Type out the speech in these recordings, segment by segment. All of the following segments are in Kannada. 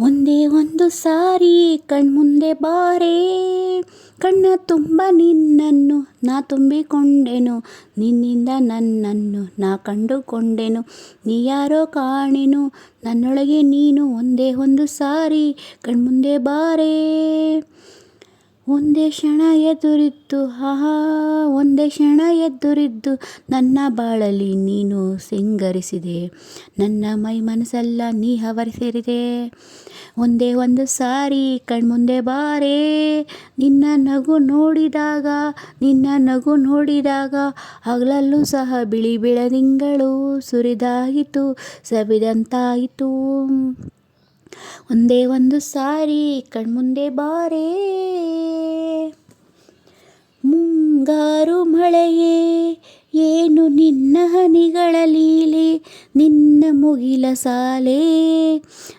ಒಂದೇ ಒಂದು ಸಾರಿ ಕಣ್ಮುಂದೆ ಬಾರೇ. ಕಣ್ಣ ತುಂಬ ನಿನ್ನನ್ನು ನಾ ತುಂಬಿಕೊಂಡೆನು, ನಿನ್ನಿಂದ ನನ್ನನ್ನು ನಾ ಕಂಡುಕೊಂಡೆನು. ನೀ ಯಾರೋ ಕಾಣೆನು, ನನ್ನೊಳಗೆ ನೀನು ಒಂದೇ ಒಂದು ಸಾರಿ ಕಣ್ಮುಂದೆ ಬಾರೆ. ಒಂದೇ ಕ್ಷಣ ಎದುರಿತ್ತು ಆಹಾ ಒಂದೇ ಕ್ಷಣ ಎದುರಿದ್ದು, ನನ್ನ ಬಾಳಲಿ ನೀನು ಸಿಂಗರಿಸಿದೆ. ನನ್ನ ಮೈ ಮನಸ್ಸೆಲ್ಲ ನೀ ಹವರಿಸಿರಿದೆ. ಒಂದೇ ಒಂದು ಸಾರಿ ಕಣ್ಮುಂದೆ ಬಾರೆ, ನಿನ್ನ ನಗು ನೋಡಿದಾಗ, ನಿನ್ನ ನಗು ನೋಡಿದಾಗ, ಹಗಲಲ್ಲೂ ಸಹ ಬಿಳಿ ಬಿಳದಿಂಗಳು ಸುರಿದಾಯಿತು ಸವಿದಂತಾಯಿತು. ಒಂದೇ ಒಂದು ಸಾರಿ, ಕಣ್ಮುಂದೆ ಬಾರೆ. ಮುಂಗಾರು ಮಳೆಯೇ, ಏನು ನಿನ್ನ ಹನಿಗಳ ಲೀಲೆ, ನಿನ್ನ ಮುಗಿಲ ಸಾಲೆ.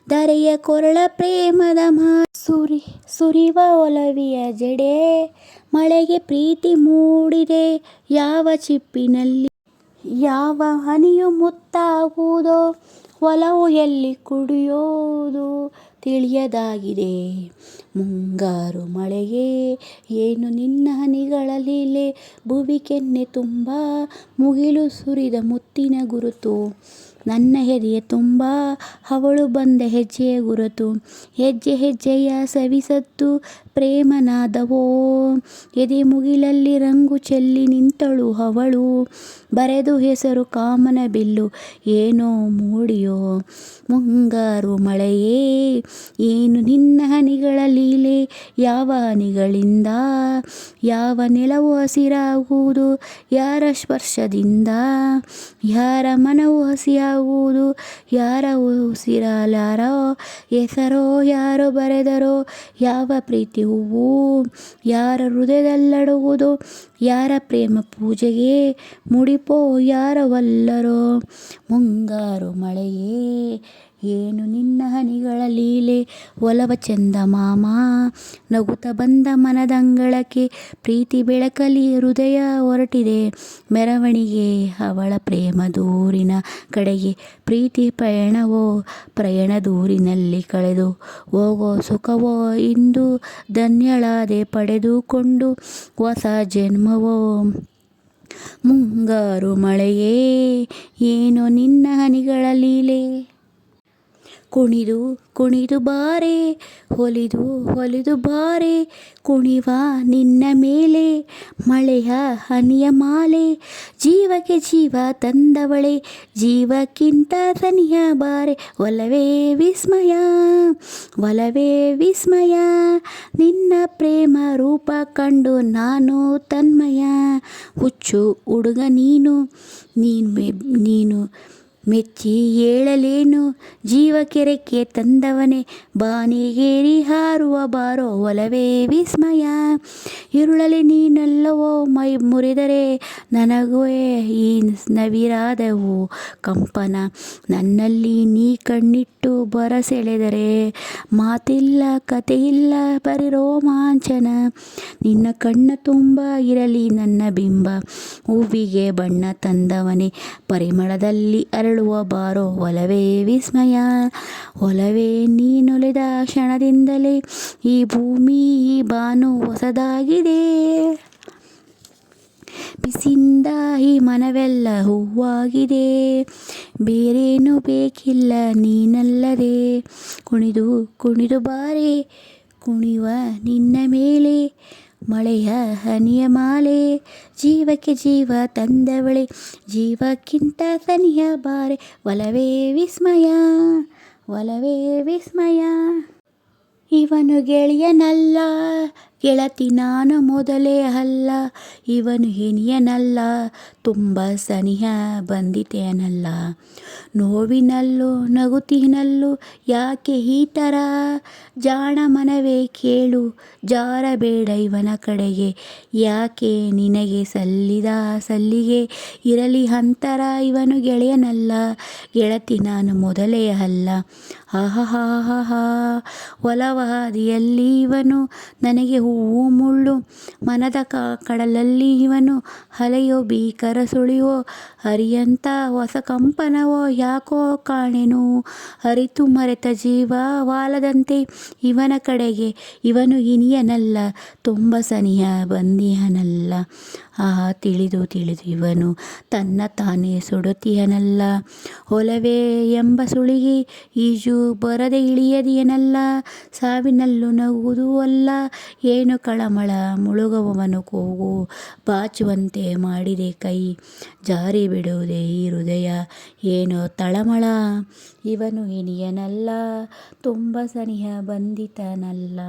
ದರೆಯ ಕೊರಳ ಪ್ರೇಮದ ಮಾ, ಸುರಿ, ಸುರಿವ ಒಲವಿಯ ಜಡೆ. ಮಳೆಗೆ ಪ್ರೀತಿ ಮೂಡಿದೆ, ಯಾವ ಚಿಪ್ಪಿನಲ್ಲಿ, ಯಾವ ಹನಿಯು ಮುತ್ತಾಗುವುದೋ ಒಲವು ಎಲ್ಲಿ ಕುಡಿಯೋದು ತಿಳಿಯದಾಗಿದೆ. ಮುಂಗಾರು ಮಳೆಯೇ ಏನು ನಿನ್ನ ಹನಿಗಳ ಲೀಲೆ? ಭುವಿ ಕೆನ್ನೆ ತುಂಬ ಮುಗಿಲು ಸುರಿದ ಮುತ್ತಿನ ಗುರುತು. ನನ್ನ ಎದೆಯ ತುಂಬ ಅವಳು ಬಂದ ಹೆಜ್ಜೆಯ ಗುರುತು. ಹೆಜ್ಜೆ ಹೆಜ್ಜೆಯ ಸವಿಸತ್ತು ಪ್ರೇಮನಾದವೋ. ಎದೆ ಮುಗಿಲಲ್ಲಿ ರಂಗು ಚೆಲ್ಲಿ ನಿಂತಳು ಅವಳು. ಬರೆದು ಹೆಸರು ಕಾಮನ ಬಿಲ್ಲು. ಏನೋ ಮೂಡಿಯೋ. ಮುಂಗಾರು ಮಳೆಯೇ. ಏನು ನಿನ್ನ ಹನಿಗಳ ಲೀಲೆ. ಯಾವ ಹನಿಗಳಿಂದ. ಯಾವ ನೆಲವು ಹಸಿರಾಗುವುದು. ಯಾರ ಸ್ಪರ್ಶದಿಂದ. ಯಾರ ಮನವು ಹಸಿಯಾಗುವುದು ಯಾರ ಉಸಿರಲಾರೋ? ಹೆಸರೋ? ಯಾರೋ ಬರೆದರೋ? ಯಾವ ಪ್ರೀತಿ ಹೂವು? ಯಾರ ಹೃದಯದಲ್ಲಡುವುದು? ಯಾರ ಪ್ರೇಮ ಪೂಜೆಗೆ ಮುಡಿಪೋ? ಯಾರವಲ್ಲರೋ? ಮುಂಗಾರು ಮಳೆಯೇ? ಏನು ನಿನ್ನ ಹನಿಗಳ ಲೀಲೆ? ಒಲವ ಚೆಂದ ಮಾಮ, ನಗುತ ಬಂದ ಮನದಂಗಳಕ್ಕೆ ಪ್ರೀತಿ ಬೆಳಕಲಿ ಹೃದಯ ಹೊರಟಿದೆ. ಮೆರವಣಿಗೆ ಅವಳ ಪ್ರೇಮ ದೂರಿನ ಕಡೆಗೆ, ಪ್ರೀತಿ ಪಯಣವೋ, ಪ್ರಯಾಣ ದೂರಿನಲ್ಲಿ ಕಳೆದು ಹೋಗೋ ಸುಖವೋ, ಇಂದು ಧನ್ಯಳಾದೆ ಪಡೆದುಕೊಂಡು ಹೊಸ ಜನ್ಮವೋ. ಮುಂಗಾರು ಮಳೆಯೇ, ಏನೋ ನಿನ್ನ ಹನಿಗಳ ಲೀಲೆ? ಕುಣಿದು ಕುಣಿದು ಬಾರೆ, ಹೊಲಿದು ಹೊಲಿದು ಬಾರೆ, ಕುಣಿವ ನಿನ್ನ ಮೇಲೆ, ಮಳೆಯ ಹನಿಯ ಮಾಲೆ, ಜೀವಕ್ಕೆ ಜೀವ ತಂದವಳೆ, ಜೀವಕ್ಕಿಂತ ತನಿಯ ಬಾರೆ, ಒಲವೇ ವಿಸ್ಮಯ ಒಲವೇ ವಿಸ್ಮಯ, ನಿನ್ನ ಪ್ರೇಮ ರೂಪ ಕಂಡು ನಾನು ತನ್ಮಯ, ಹುಚ್ಚು ಹುಡುಗ ನೀನು ನೀನು ಮೆಚ್ಚಿ ಏಳಲೇನು? ಜೀವ ಕೆರೆಕ್ಕೆ ತಂದವನೇ ಬಾನಿಗೇರಿ ಹಾರುವ ಬಾರೋ ಒಲವೇ ವಿಸ್ಮಯ. ಇರುಳಲಿ ನೀನೆಲ್ಲವೋ ಮೈ ಮುರಿದರೆ ನನಗೂ ಈ ನವಿರಾದವು ಕಂಪನ. ನನ್ನಲ್ಲಿ ನೀ ಕಣ್ಣಿಟ್ಟು ಬರಸೆಳೆದರೆ ಮಾತಿಲ್ಲ, ಕಥೆಯಿಲ್ಲ, ಬರೀ ರೋಮಾಂಚನ. ನಿನ್ನ ಕಣ್ಣ ತುಂಬ ಇರಲಿ ನನ್ನ ಬಿಂಬ. ಹೂವಿಗೆ ಬಣ್ಣ ತಂದವನೇ, ಪರಿಮಳದಲ್ಲಿ ಅರಳುವ ಬಾರೋ ಒಲವೇ ವಿಸ್ಮಯ. ಒಲವೇ ನೀನೊಲಿದ ಕ್ಷಣದಿಂದಲೇ ಈ ಭೂಮಿ, ಈ ಬಾನು ಹೊಸದಾಗಿದೆ ಬಿಸಿಂದ ಈ ಮನವೆಲ್ಲ ಹೂವಾಗಿದೆ. ಬೇರೇನು ಬೇಕಿಲ್ಲ, ನೀನಲ್ಲದೆ. ಕುಣಿದು ಕುಣಿದು ಬಾರೆ ಕುಣಿಯುವ ನಿನ್ನ ಮೇಲೆ. ಮಳೆಯ ಹನಿಯ ಮಾಲೆ, ಜೀವಕ್ಕೆ ಜೀವ ತಂದವಳೆ. ಜೀವಕ್ಕಿಂತ ಸನಿಯ ಬಾರೆ, ಒಲವೇ ವಿಸ್ಮಯ ಒಲವೇ ವಿಸ್ಮಯ. ಇವನು ಗೆಳೆಯನಲ್ಲ ಗೆಳತಿ ನಾನು ಮೊದಲೇ ಅಲ್ಲ, ಇವನು ಹೆಣಿಯನಲ್ಲ ತುಂಬ ಸನಿಹ ಬಂದಿತೇನಲ್ಲ. ನೋವಿನಲ್ಲೂ, ನಗುತಿನಲ್ಲೂ, ಯಾಕೆ ಈ ಥರ ಜಾಣ ಮನವೇ ಕೇಳು, ಜಾರಬೇಡ ಇವನ ಕಡೆಗೆ. ಯಾಕೆ ನಿನಗೆ ಸಲ್ಲಿದ ಸಲ್ಲಿಗೆ? ಇರಲಿ ಅಂತರ, ಇವನು ಗೆಳೆಯನಲ್ಲ, ಗೆಳತಿ ನಾನು ಮೊದಲೇ ಅಲ್ಲ. ಅಹಹಾಹಹ ಒಲವಹಾದಿಯಲ್ಲಿ ಇವನು ನನಗೆ ಹೂವು ಮುಳ್ಳು, ಮನದ ಕಡಲಲ್ಲಿ ಇವನು ಅಲೆಯೋ ಭೀಕರ ಸುಳಿಯೋ ಹರಿಯಂತ ಹೊಸ ಕಂಪನವೋ ಯಾಕೋ ಕಾಣೆನು? ಅರಿತು ಮರೆತ ಜೀವ ವಾಲದಂತೆ ಇವನ ಕಡೆಗೆ ಇವನು ಇನಿಯನಲ್ಲ ತುಂಬ ಸನಿಹ ಬಂದಿಯನಲ್ಲ ಆ, ತಿಳಿದು ತಿಳಿದು ಇವನು ತನ್ನ ತಾನೇ ಸುಡುತ್ತಿಯನಲ್ಲ ಒಲವೇ ಎಂಬ ಸುಳಿಗೆ ಈಜು ಬರದೆ ಇಳಿಯದಿಯನಲ್ಲ. ಸಾವಿನಲ್ಲೂ ನಗುವುದೂ ಅಲ್ಲ. ಏನು ಕಳಮಳ ಮುಳುಗುವವನು ಕೂಗು, ಬಾಚುವಂತೆ ಮಾಡಿದೆ ಕೈ, ಜಾರಿ ಬಿಡುವುದೇ ಈ ಹೃದಯ. ಏನೋ ತಳಮಳ? ಇವನು ಇನಿಯನಲ್ಲ, ತುಂಬ ಸನಿಹ ಬಂದಿತನಲ್ಲ.